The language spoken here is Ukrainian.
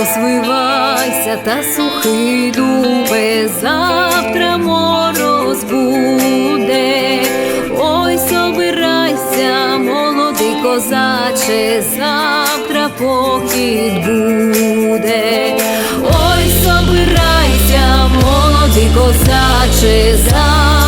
розвивайся та сухий дубе, завтра мороз буде, ой, собирайся, молодий козаче, завтра похід буде, ой, собирайся, молодий козаче, завтра.